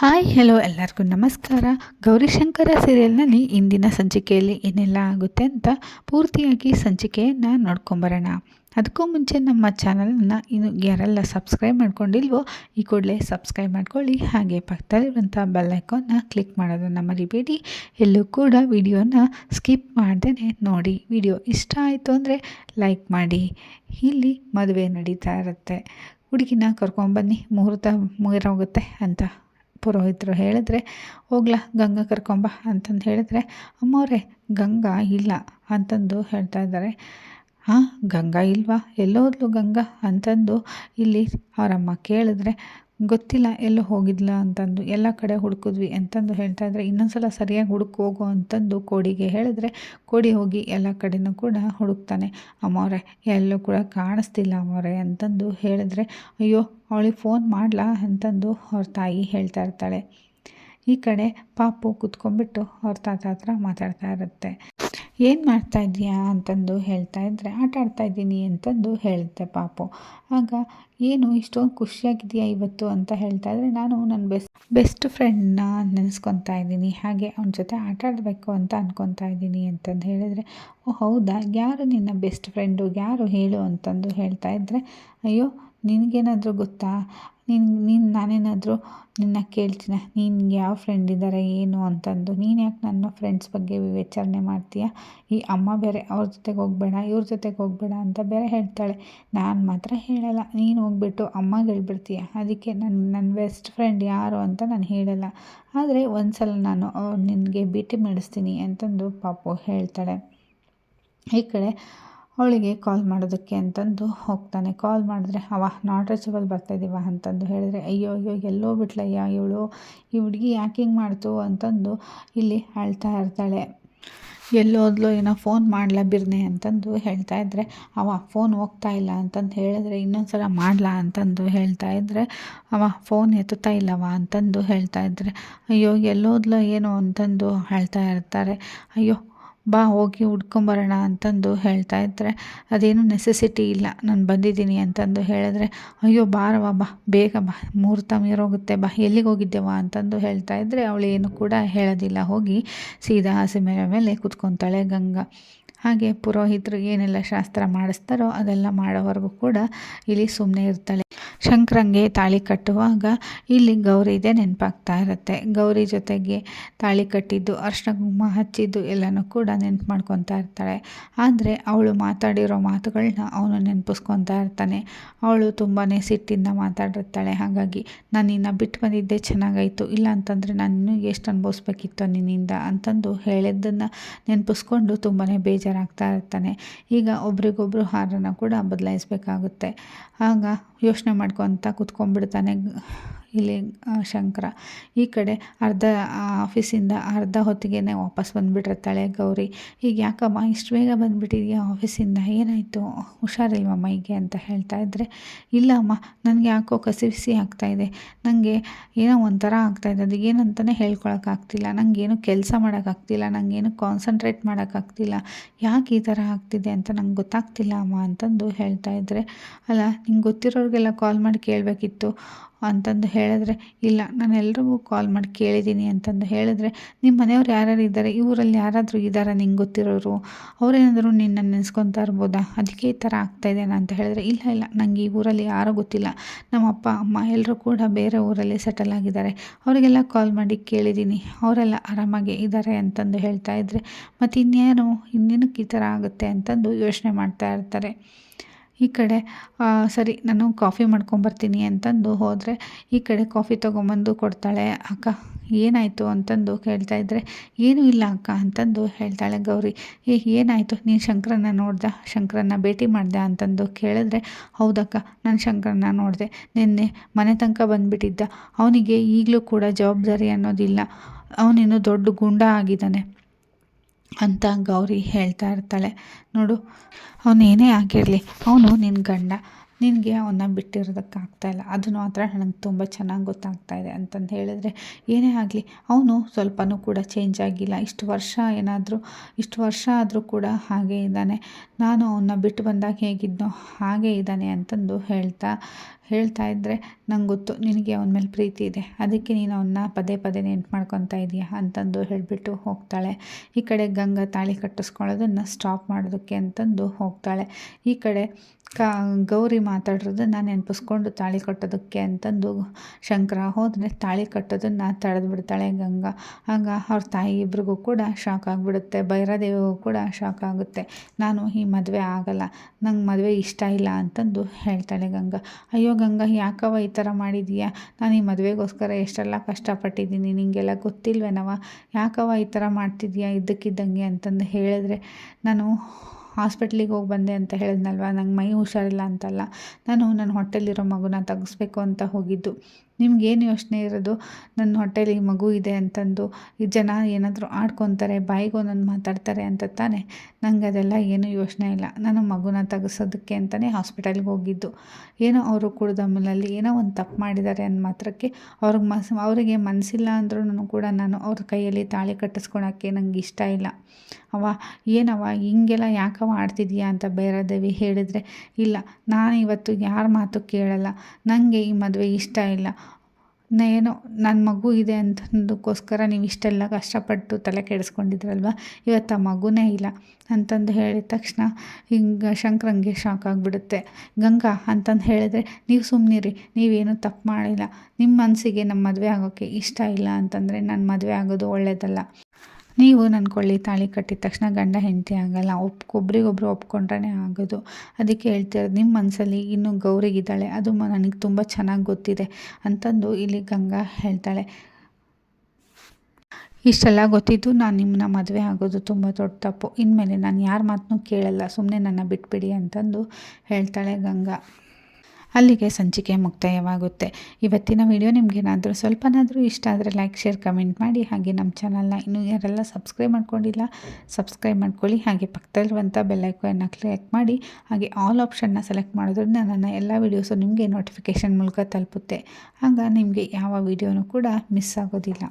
Hi hello ಎಲ್ಲರಿಗೂ ನಮಸ್ಕಾರ. ಗೌರಿಶಂಕರ ಸೀರಿಯಲ್ನಲ್ಲಿ ಇಂದಿನ ಸಂಚಿಕೆಯಲ್ಲಿ ಏನೆಲ್ಲ ಆಗುತ್ತೆ ಅಂತ ಪೂರ್ತಿಯಾಗಿ ಸಂಚಿಕೆಯನ್ನು ನೋಡ್ಕೊಂಬರೋಣ. ಅದಕ್ಕೂ ಮುಂಚೆ ನಮ್ಮ ಚಾನಲನ್ನು ಇನ್ನು ಯಾರೆಲ್ಲ ಸಬ್ಸ್ಕ್ರೈಬ್ ಮಾಡ್ಕೊಂಡಿಲ್ವೋ ಈ ಕೂಡಲೇ ಸಬ್ಸ್ಕ್ರೈಬ್ ಮಾಡ್ಕೊಳ್ಳಿ. ಹಾಗೆ ಪಕ್ಕದಲ್ಲಿರುವಂಥ ಬೆಲ್ಲೈಕಾನ್ನ ಕ್ಲಿಕ್ ಮಾಡೋದನ್ನು ಮರಿಬೇಡಿ. ಎಲ್ಲೂ ಕೂಡ ವಿಡಿಯೋನ ಸ್ಕಿಪ್ ಮಾಡ್ದೇ ನೋಡಿ. ವಿಡಿಯೋ ಇಷ್ಟ ಆಯಿತು ಅಂದರೆ ಲೈಕ್ ಮಾಡಿ. ಇಲ್ಲಿ ಮದುವೆ ನಡೀತಾ ಇರುತ್ತೆ. ಹುಡುಗಿನ ಕರ್ಕೊಂಬನ್ನಿ. ಮುಹೂರ್ತ ಮುಗಿರೋಗುತ್ತೆ ಅಂತ. ಪುರೋಹಿತರು ಹೇಳಿದ್ರೆ, ಹೋಗ್ಲಾ, ಗಂಗಾ ಕರ್ಕೊಂಬ ಅಂತಂದು ಹೇಳಿದ್ರೆ ಅಮ್ಮವ್ರೆ ಗಂಗಾ ಇಲ್ಲ ಅಂತಂದು ಹೇಳ್ತಾ ಇದ್ದಾರೆ. ಹಾಂ ಗಂಗಾ ಇಲ್ವಾ? ಎಲ್ಲೋದ್ಲು ಗಂಗಾ? ಅಂತಂದು ಇಲ್ಲಿ ಅವರಮ್ಮ ಕೇಳಿದ್ರೆ ಗೊತ್ತಿಲ್ಲ, ಎಲ್ಲೋ ಹೋಗಿದ್ಲ? ಅಂತಂದು, ಎಲ್ಲ ಕಡೆ ಹುಡುಕಿದ್ವಿ ಅಂತಂದು ಹೇಳ್ತಾ ಇದ್ರೆ, ಇನ್ನೊಂದ್ಸಲ ಸರಿಯಾಗಿ ಹುಡುಕ್ ಹೋಗು ಅಂತಂದು ಕೋಡಿಗೆ ಹೇಳಿದ್ರೆ, ಕೋಡಿ ಹೋಗಿ ಎಲ್ಲ ಕಡೆನೂ ಕೂಡ ಹುಡುಕ್ತಾನೆ. ಅಮ್ಮವ್ರೆ, ಎಲ್ಲೂ ಕೂಡ ಕಾಣಿಸ್ತಿಲ್ಲ ಅಮ್ಮವ್ರೆ ಅಂತಂದು ಹೇಳಿದ್ರೆ, ಅಯ್ಯೋ, ಅವಳಿಗೆ ಫೋನ್ ಮಾಡಲಾ? ಅಂತಂದು ಅವ್ರ ತಾಯಿ ಹೇಳ್ತಾ ಇರ್ತಾಳೆ. ಈ ಕಡೆ ಪಾಪು ಕುತ್ಕೊಂಡ್ಬಿಟ್ಟು ಅವ್ರ ತಾತ ಹತ್ರ ಮಾತಾಡ್ತಾ ಇರುತ್ತೆ. ಏನು ಮಾಡ್ತಾ ಇದೀಯಾ ಅಂತಂದು ಹೇಳ್ತಾ ಇದ್ದರೆ ಆಟ ಆಡ್ತಾ ಇದ್ದೀನಿ ಅಂತಂದು ಹೇಳುತ್ತೆ ಪಾಪು. ಆಗ, ಏನು, ಇಷ್ಟೊಂದು ಖುಷಿಯಾಗಿದೆಯಾ ಇವತ್ತು? ಅಂತ ಹೇಳ್ತಾ ಇದ್ರೆ, ನಾನು ನನ್ನ ಬೆಸ್ಟ್ ಬೆಸ್ಟ್ ಫ್ರೆಂಡ್ನ ನೆನೆಸ್ಕೊತಾ ಇದ್ದೀನಿ. ಹಾಗೆ ಅವನ ಜೊತೆ ಆಟ ಆಡಬೇಕು ಅಂತ ಅಂದ್ಕೊತಾ ಇದ್ದೀನಿ ಅಂತಂದು ಹೇಳಿದರೆ, ಓ, ಹೌದಾ? ಯಾರು ನಿನ್ನ ಬೆಸ್ಟ್ ಫ್ರೆಂಡು? ಯಾರು ಹೇಳು? ಅಂತಂದು ಹೇಳ್ತಾ ಇದ್ದರೆ ಅಯ್ಯೋ, ನಿನಗೇನಾದರೂ ಗೊತ್ತಾ? ನೀನು ನೀನು ನಾನೇನಾದರೂ ನಿನ್ನ ಕೇಳ್ತೀನ. ನಿನ್ಗೆ ಯಾವ ಫ್ರೆಂಡ್ ಇದ್ದಾರೆ ಏನು ಅಂತಂದು. ನೀನು ಯಾಕೆ ನನ್ನ ಫ್ರೆಂಡ್ಸ್ ಬಗ್ಗೆ ವಿವೇಚನೆ ಮಾಡ್ತೀಯ? ಈ ಅಮ್ಮ ಬೇರೆ ಅವ್ರ ಜೊತೆಗೆ ಹೋಗಬೇಡ, ಇವ್ರ ಜೊತೆಗೆ ಹೋಗಬೇಡ ಅಂತ ಬೇರೆ ಹೇಳ್ತಾಳೆ. ನಾನು ಮಾತ್ರ ಹೇಳಲ್ಲ. ನೀನು ಹೋಗ್ಬಿಟ್ಟು ಅಮ್ಮಗೆ ಹೇಳ್ಬಿಡ್ತೀಯ? ಅದಕ್ಕೆ ನನ್ನ ನನ್ನ ಬೆಸ್ಟ್ ಫ್ರೆಂಡ್ ಯಾರು ಅಂತ ನಾನು ಹೇಳಲ್ಲ. ಆದರೆ ಒಂದು ಸಲ ನಾನು ನಿನಗೆ ಭೇಟಿ ಮಾಡಿಸ್ತೀನಿ ಅಂತಂದು ಪಾಪು ಹೇಳ್ತಾಳೆ. ಈ ಕಡೆ ಅವಳಿಗೆ ಕಾಲ್ ಮಾಡೋದಕ್ಕೆ ಅಂತಂದು ಹೋಗ್ತಾನೆ. ಕಾಲ್ ಮಾಡಿದ್ರೆ ಅವ ನಾಟ್ ರೀಚಬಲ್ ಬರ್ತಾಯಿದ್ದೀವ ಅಂತಂದು ಹೇಳಿದ್ರೆ, ಅಯ್ಯೋ ಅಯ್ಯೋ, ಎಲ್ಲೋ ಬಿಟ್ಲಯ್ಯ ಇವಳು. ಈ ಹುಡುಗಿ ಯಾಕೆ ಹಿಂಗೆ ಮಾಡ್ತು? ಅಂತಂದು ಇಲ್ಲಿ ಅಳ್ತಾ ಇರ್ತಾಳೆ. ಎಲ್ಲೋದ್ಲು ಏನೋ ಫೋನ್ ಮಾಡಲ ಬಿರ್ನೆ? ಅಂತಂದು ಹೇಳ್ತಾ ಇದ್ದರೆ ಅವ ಫೋನ್ ಹೋಗ್ತಾ ಇಲ್ಲ. ಅಂತಂದು ಹೇಳಿದ್ರೆ ಇನ್ನೊಂದು ಸಲ ಮಾಡಲಾ? ಅಂತಂದು ಹೇಳ್ತಾ ಇದ್ದರೆ ಅವ ಫೋನ್ ಎತ್ತುತ್ತಾ ಇಲ್ಲವ? ಅಂತಂದು ಹೇಳ್ತಾ ಇದ್ದರೆ ಅಯ್ಯೋ, ಎಲ್ಲೋದ್ಲೋ ಏನೋ? ಅಂತಂದು ಹೇಳ್ತಾ ಇರ್ತಾರೆ. ಅಯ್ಯೋ ಬಾ ಹೋಗಿ ಹುಡ್ಕೊಂಬರೋಣ ಅಂತಂದು ಹೇಳ್ತಾ ಇದ್ದರೆ ಅದೇನು ನೆಸೆಸಿಟಿ ಇಲ್ಲ, ನಾನು ಬಂದಿದ್ದೀನಿ ಅಂತಂದು ಹೇಳಿದ್ರೆ, ಅಯ್ಯೋ ಬಾರವ ಬಾ, ಬೇಗ ಬಾ, ಮುಹೂರ್ತ ಮೀರೋಗುತ್ತೆ, ಬಾ, ಎಲ್ಲಿಗೆ ಹೋಗಿದ್ದೇವಾ? ಅಂತಂದು ಹೇಳ್ತಾ ಇದ್ದರೆ ಅವಳು ಏನು ಕೂಡ ಹೇಳೋದಿಲ್ಲ. ಹೋಗಿ ಸೀದಾ ಹಸಿಮೆಲೆ ಮೇಲೆ ಕುತ್ಕೊತಾಳೆ ಗಂಗಾ. ಹಾಗೆ ಪುರೋಹಿತರು ಏನೆಲ್ಲ ಶಾಸ್ತ್ರ ಮಾಡಿಸ್ತಾರೋ ಅದೆಲ್ಲ ಮಾಡೋವರೆಗೂ ಕೂಡ ಇಲ್ಲಿ ಸುಮ್ಮನೆ ಇರ್ತಾಳೆ. ಶಂಕರಂಗೆ ತಾಳಿ ಕಟ್ಟುವಾಗ ಇಲ್ಲಿ ಗೌರಿದೇ ನೆನಪಾಗ್ತಾ ಇರುತ್ತೆ. ಗೌರಿ ಜೊತೆಗೆ ತಾಳಿ ಕಟ್ಟಿದ್ದು ಅರ್ಶನ ಕುಂಕುಮ ಹಚ್ಚಿದ್ದು ಎಲ್ಲನೂ ಕೂಡ ನೆನ್ಪು ಮಾಡ್ಕೊತಾ ಇರ್ತಾಳೆ. ಆದರೆ ಅವಳು ಮಾತಾಡಿರೋ ಮಾತುಗಳನ್ನ ಅವನು ನೆನಪಿಸ್ಕೊತಾ ಇರ್ತಾನೆ. ಅವಳು ತುಂಬಾ ಸಿಟ್ಟಿಂದ ಮಾತಾಡಿರ್ತಾಳೆ. ಹಾಗಾಗಿ ನಾನು ನಿನ್ನ ಬಿಟ್ಟು ಬಂದಿದ್ದೆ, ಚೆನ್ನಾಗಾಯಿತು. ಇಲ್ಲ ಅಂತಂದರೆ ನಾನು ಇನ್ನೂ ಎಷ್ಟು ಅನುಭವಿಸ್ಬೇಕಿತ್ತು ನಿನ್ನಿಂದ ಅಂತಂದು ಹೇಳಿದ್ದನ್ನು ನೆನಪಿಸ್ಕೊಂಡು ತುಂಬಾ ಬೇಜಾರಾಗ್ತಾ ಇರ್ತಾನೆ. ಈಗ ಒಬ್ರಿಗೊಬ್ರು ಹಾರನ್ನು ಕೂಡ ಬದಲಾಯಿಸ್ಬೇಕಾಗುತ್ತೆ. ಆಗ ಯೋಚನೆ ಮಾಡ್ಕೊತ ಕುತ್ಕೊಂಡ್ಬಿಡ್ತಾನೆ. ಇಲ್ಲಿ ಶಂಕರ. ಈ ಕಡೆ ಅರ್ಧ ಆಫೀಸಿಂದ ಅರ್ಧ ಹೊತ್ತಿಗೆ ವಾಪಸ್ ಬಂದುಬಿಟ್ಟಿರ್ತಾಳೆ ಗೌರಿ. ಈಗ ಯಾಕಮ್ಮ, ಇಷ್ಟು ಬೇಗ ಬಂದುಬಿಟ್ಟಿದ್ಯಾ ಆಫೀಸಿಂದ ಏನಾಯಿತು? ಹುಷಾರಿಲ್ವ ಮೈಗೆ ಅಂತ ಹೇಳ್ತಾ ಇದ್ದರೆ ಇಲ್ಲ ಅಮ್ಮ ನನಗೆ ಯಾಕೋ ಕಸಿವಿಸಿ ಆಗ್ತಾಯಿದೆ ನನಗೆ ಏನೋ ಒಂಥರ ಆಗ್ತಾಯಿದೆ ಅದು ಏನಂತಲೇ ಹೇಳ್ಕೊಳಕ್ಕಾಗ್ತಿಲ್ಲ. ನನಗೇನು ಕೆಲಸ ಮಾಡೋಕ್ಕಾಗ್ತಿಲ್ಲ. ನನಗೇನು ಕಾನ್ಸಂಟ್ರೇಟ್ ಮಾಡೋಕ್ಕಾಗ್ತಿಲ್ಲ. ಯಾಕೆ ಈ ಥರ ಆಗ್ತಿದೆ ಅಂತ ನಂಗೆ ಗೊತ್ತಾಗ್ತಿಲ್ಲ ಅಮ್ಮ ಅಂತಂದು ಹೇಳ್ತಾ ಇದ್ದರೆ ಅಲ್ಲ, ನಿಂಗೆ ಗೊತ್ತಿರೋರಿಗೆಲ್ಲ ಕಾಲ್ ಮಾಡಿ ಕೇಳಬೇಕಿತ್ತು. ಅಂತಂದು ಹೇಳಿದ್ರೆ, ಇಲ್ಲ, ನಾನು ಎಲ್ರಿಗೂ ಕಾಲ್ ಮಾಡಿ ಕೇಳಿದ್ದೀನಿ ಅಂತಂದು ಹೇಳಿದ್ರೆ ನಿಮ್ಮ ಮನೆಯವ್ರು ಯಾರ್ಯಾರು ಇದ್ದಾರೆ? ಈ ಊರಲ್ಲಿ ಯಾರಾದರೂ ಇದ್ದಾರಾ ನಿಂಗೆ ಗೊತ್ತಿರೋರು? ಅವರೇನಾದರೂ ನಿನ್ನ ನೆನೆಸ್ಕೊತಾ ಇರ್ಬೋದಾ? ಅದಕ್ಕೆ ಈ ಥರ ಆಗ್ತಾಯಿದೆ ಅಂತ ಹೇಳಿದ್ರೆ, ಇಲ್ಲ ಇಲ್ಲ ನನಗೆ ಈ ಊರಲ್ಲಿ ಯಾರೂ ಗೊತ್ತಿಲ್ಲ. ನಮ್ಮ ಅಪ್ಪ, ಅಮ್ಮ ಎಲ್ಲರೂ ಕೂಡ ಬೇರೆ ಊರಲ್ಲಿ ಸೆಟಲ್ ಆಗಿದ್ದಾರೆ. ಅವರಿಗೆಲ್ಲ ಕಾಲ್ ಮಾಡಿ ಕೇಳಿದ್ದೀನಿ. ಅವರೆಲ್ಲ ಆರಾಮಾಗಿ ಇದ್ದಾರೆ ಅಂತಂದು ಹೇಳ್ತಾ ಇದ್ದರೆ ಮತ್ತು ಇನ್ನೇನು ಇನ್ನೇನಕ್ಕೆ ಈ ಥರ ಆಗುತ್ತೆ? ಅಂತಂದು ಯೋಚನೆ ಮಾಡ್ತಾ ಇರ್ತಾರೆ. ಈ ಕಡೆ ಸರಿ, ನಾನು ಕಾಫಿ ಮಾಡ್ಕೊಂಬರ್ತೀನಿ ಅಂತಂದು ಹೋದರೆ ಈ ಕಡೆ ಕಾಫಿ ತೊಗೊಂಬಂದು ಕೊಡ್ತಾಳೆ, ಅಕ್ಕ, ಏನಾಯಿತು? ಅಂತಂದು ಕೇಳ್ತಾ ಇದ್ದರೆ ಏನೂ ಇಲ್ಲ ಅಕ್ಕ, ಅಂತಂದು ಹೇಳ್ತಾಳೆ ಗೌರಿ. ಏ, ಏನಾಯಿತು? ನೀನು ಶಂಕರನ್ನ ನೋಡ್ದೆ? ಶಂಕರನ್ನ ಭೇಟಿ ಮಾಡ್ದೆ? ಅಂತಂದು ಕೇಳಿದ್ರೆ, ಹೌದಕ್ಕ, ನಾನು ಶಂಕರನ್ನ ನೋಡಿದೆ. ನಿನ್ನೆ ಮನೆ ತನಕ ಬಂದುಬಿಟ್ಟಿದ್ದ. ಅವನಿಗೆ ಈಗಲೂ ಕೂಡ ಜವಾಬ್ದಾರಿ ಅನ್ನೋದಿಲ್ಲ. ಅವನಿನ್ನೂ ದೊಡ್ಡ ಗುಂಡ ಆಗಿದ್ದಾನೆ. ಅಂತ ಗೌರಿ ಹೇಳ್ತಾ ಇರ್ತಾಳೆ. ನೋಡು ಅವನೇನೇ ಆಗಿರಲಿ ಅವನು ನಿನ್ನ ಗಂಡ. ನಿನಗೆ ಅವನ್ನ ಬಿಟ್ಟಿರೋದಕ್ಕೆ ಇಲ್ಲ. ಅದು ಮಾತ್ರ ನನಗೆ ತುಂಬ ಚೆನ್ನಾಗಿ ಗೊತ್ತಾಗ್ತಾ ಇದೆ ಅಂತಂದು ಹೇಳಿದ್ರೆ ಏನೇ ಆಗಲಿ, ಅವನು ಸ್ವಲ್ಪನೂ ಕೂಡ ಚೇಂಜ್ ಆಗಿಲ್ಲ. ಇಷ್ಟು ವರ್ಷ ಏನಾದರೂ, ಇಷ್ಟು ವರ್ಷ ಆದರೂ ಕೂಡ ಹಾಗೇ ಇದ್ದಾನೆ. ನಾನು ಅವನ್ನ ಬಿಟ್ಟು ಬಂದಾಗ ಹೇಗಿದ್ನೋ ಹಾಗೇ ಇದ್ದಾನೆ ಅಂತಂದು ಹೇಳ್ತಾ ಹೇಳ್ತಾ ಇದ್ದರೆ ನಂಗೆ ಗೊತ್ತು ನಿನಗೆ ಅವನ ಮೇಲೆ ಪ್ರೀತಿ ಇದೆ. ಅದಕ್ಕೆ ನೀನು ಅವನ್ನ ಪದೇ ಪದೇ ನೆನ್ಪು ಮಾಡ್ಕೊತಾ ಇದೆಯಾ ಅಂತಂದು ಹೇಳಿಬಿಟ್ಟು ಹೋಗ್ತಾಳೆ. ಈ ಕಡೆ ಗಂಗಾ ತಾಳಿ ಕಟ್ಟಿಸ್ಕೊಳ್ಳೋದನ್ನು ಸ್ಟಾಪ್ ಮಾಡೋದಕ್ಕೆ ಅಂತಂದು ಹೋಗ್ತಾಳೆ. ಈ ಕಡೆ ಕಾ, ಗೌರಿ ಮಾತಾಡಿರೋದನ್ನು ನೆನಪಿಸ್ಕೊಂಡು ತಾಳಿ ಕಟ್ಟೋದಕ್ಕೆ ಅಂತಂದು ಶಂಕರ ಹೋದರೆ ತಾಳಿ ಕಟ್ಟೋದನ್ನು ತಡೆದು ಬಿಡ್ತಾಳೆ ಗಂಗಾ. ಆಗ ಅವ್ರ ತಾಯಿ ಇಬ್ರಿಗೂ ಕೂಡ ಶಾಕ್ ಆಗಿಬಿಡುತ್ತೆ, ಭೈರದೇವಿಗೂ ಕೂಡ ಶಾಕ್ ಆಗುತ್ತೆ. ನಾನು ಈ ಮದುವೆ ಆಗಲ್ಲ, ನಂಗೆ ಮದುವೆ ಇಷ್ಟ ಇಲ್ಲ ಅಂತಂದು ಹೇಳ್ತಾಳೆ ಗಂಗಾ. ಅಯ್ಯೋ ಗಂಗಾ ಯಾಕವ ಈ ಥರ ಮಾಡಿದೀಯಾ? ನಾನು ಈ ಮದುವೆಗೋಸ್ಕರ ಎಷ್ಟೆಲ್ಲ ಕಷ್ಟಪಟ್ಟಿದ್ದೀನಿ, ನಿಂಗೆಲ್ಲ ಗೊತ್ತಿಲ್ವೇನವ ಯಾಕವ ಈ ಥರ ಮಾಡ್ತಿದ್ಯಾ ಇದ್ದಕ್ಕಿದ್ದಂಗೆ ಅಂತಂದು ಹೇಳಿದ್ರೆ ನಾನು ಹಾಸ್ಪಿಟ್ಲಿಗೆ ಹೋಗಿ ಬಂದೆ ಅಂತ ಹೇಳಿದ್ನಲ್ವ? ನಂಗೆ ಮೈ ಹುಷಾರಿಲ್ಲ ಅಂತಲ್ಲ. ನಾನು ನನ್ನ ಹೊಟ್ಟೆಲಿರೋ ಮಗುನ ತೆಗೆಸ್ಬೇಕು ಅಂತ ಹೋಗಿದ್ದು. ನಿಮ್ಗೇನು ಯೋಚನೆ ಇರೋದು? ನನ್ನ ಹೊಟ್ಟೆಲಿ ಮಗು ಇದೆ ಅಂತಂದು ಈ ಜನ ಏನಾದರೂ ಆಡ್ಕೊತಾರೆ, ಬಾಯಿಗೆ ಒಂದೊಂದು ಮಾತಾಡ್ತಾರೆ ಅಂತ ತಾನೆ? ನನಗೆ ಅದೆಲ್ಲ ಏನೂ ಯೋಚನೆ ಇಲ್ಲ. ನಾನು ಮಗುನ ತೆಗೆಸೋದಕ್ಕೆ ಅಂತಲೇ ಹಾಸ್ಪಿಟಲ್ಗೆ ಹೋಗಿದ್ದು. ಏನೋ ಅವರು ಕುಡಿದ ಮನೆಯಲ್ಲಿ ಏನೋ ಒಂದು ತಪ್ಪು ಮಾಡಿದ್ದಾರೆ ಅಂದ ಮಾತ್ರಕ್ಕೆ ಅವ್ರಿಗೆ ಮಸ್ ಅವರಿಗೆ ಮನಸ್ಸಿಲ್ಲ ಅಂದ್ರೂ ಕೂಡ ನಾನು ಅವ್ರ ಕೈಯಲ್ಲಿ ತಾಳಿ ಕಟ್ಟಿಸ್ಕೊಳಕ್ಕೆ ನನಗೆ ಇಷ್ಟ ಇಲ್ಲ. ಅವ ಏನವ ಹಿಂಗೆಲ್ಲ ಯಾಕವ ಆಡ್ತಿದೀಯಾ ಅಂತ ಬೇರಾದೇವಿ ಹೇಳಿದರೆ, ಇಲ್ಲ, ನಾನು ಇವತ್ತು ಯಾರ ಮಾತು ಕೇಳಲ್ಲ. ನನಗೆ ಈ ಮದುವೆ ಇಷ್ಟ ಇಲ್ಲ. ಏನೋ ನನ್ನ ಮಗು ಇದೆ ಅಂತಂದಕ್ಕೋಸ್ಕರ ನೀವು ಇಷ್ಟೆಲ್ಲ ಕಷ್ಟಪಟ್ಟು ತಲೆ ಕೆಡಿಸ್ಕೊಂಡಿದ್ರಲ್ವ? ಇವತ್ತು ಆ ಮಗುನೇ ಇಲ್ಲ ಅಂತಂದು ಹೇಳಿದ ತಕ್ಷಣ ಹಿಂಗೆ ಶಂಕರಂಗೆ ಶಾಕ್ ಆಗಿಬಿಡುತ್ತೆ. ಗಂಗಾ ಅಂತಂದು ಹೇಳಿದ್ರೆ, ನೀವು ಸುಮ್ಮನಿರಿ ನೀವೇನು ತಪ್ಪು ಮಾಡಿಲ್ಲ. ನಿಮ್ಮ ಮನಸ್ಸಿಗೆ ನಮ್ಮ ಮದುವೆ ಆಗೋಕ್ಕೆ ಇಷ್ಟ ಇಲ್ಲ ಅಂತಂದರೆ ನಾನು ಮದುವೆ ಆಗೋದು ಒಳ್ಳೆಯದಲ್ಲ ನೀವು ನನ್ನ ಕೊಳ್ಳಿ ತಾಳಿ ಕಟ್ಟಿದ ತಕ್ಷಣ ಗಂಡ ಹೆಂಡತಿ ಆಗಲ್ಲ, ಒಪ್, ಒಬ್ರಿಗೊಬ್ರು ಒಪ್ಕೊಂಡ್ರೆ ಆಗೋದು. ಅದಕ್ಕೆ ಹೇಳ್ತಿರೋದು ನಿಮ್ಮ ಮನಸ್ಸಲ್ಲಿ ಇನ್ನೂ ಗೌರಿಗಿದ್ದಾಳೆ ಅದು ನನಗೆ ತುಂಬ ಚೆನ್ನಾಗಿ ಗೊತ್ತಿದೆ ಅಂತಂದು ಇಲ್ಲಿ ಗಂಗಾ ಹೇಳ್ತಾಳೆ. ಇಷ್ಟೆಲ್ಲ ಗೊತ್ತಿದ್ದು ನಾನು ನಿಮ್ಮನ್ನ ಮದುವೆ ಆಗೋದು ತುಂಬ ದೊಡ್ಡ ತಪ್ಪು. ಇನ್ಮೇಲೆ ನಾನು ಯಾರ ಮಾತನ್ನೂ ಕೇಳಲ್ಲ ಸುಮ್ಮನೆ ನನ್ನ ಬಿಟ್ಬಿಡಿ ಅಂತಂದು ಹೇಳ್ತಾಳೆ ಗಂಗಾ. ಅಲ್ಲಿಗೆ ಸಂಚಿಕೆ ಮುಕ್ತಾಯವಾಗುತ್ತೆ. ಇವತ್ತಿನ ವಿಡಿಯೋ ನಿಮಗೇನಾದರೂ ಸ್ವಲ್ಪನಾದರೂ ಇಷ್ಟ ಆದರೆ ಲೈಕ್ ಶೇರ್ ಕಮೆಂಟ್ ಮಾಡಿ. ಹಾಗೆ ನಮ್ಮ ಚಾನಲ್ನ ಇನ್ನೂ ಯಾರೆಲ್ಲ ಸಬ್ಸ್ಕ್ರೈಬ್ ಮಾಡ್ಕೊಂಡಿಲ್ಲ ಸಬ್ಸ್ಕ್ರೈಬ್ ಮಾಡ್ಕೊಳ್ಳಿ. ಹಾಗೆ ಪಕ್ಕದಲ್ಲಿರುವಂಥ ಬೆಲ್ಲೈಕನ್ನ ಕ್ಲಿಕ್ ಮಾಡಿ. ಹಾಗೆ ಆಲ್ ಆಪ್ಷನ್ನ ಸೆಲೆಕ್ಟ್ ಮಾಡೋದ್ರಿಂದ ನನ್ನ ಎಲ್ಲ ವೀಡಿಯೋಸು ನಿಮಗೆ ನೋಟಿಫಿಕೇಷನ್ ಮೂಲಕ ತಲುಪುತ್ತೆ. ಆಗ ನಿಮಗೆ ಯಾವ ವೀಡಿಯೋನೂ ಕೂಡ ಮಿಸ್ ಆಗೋದಿಲ್ಲ.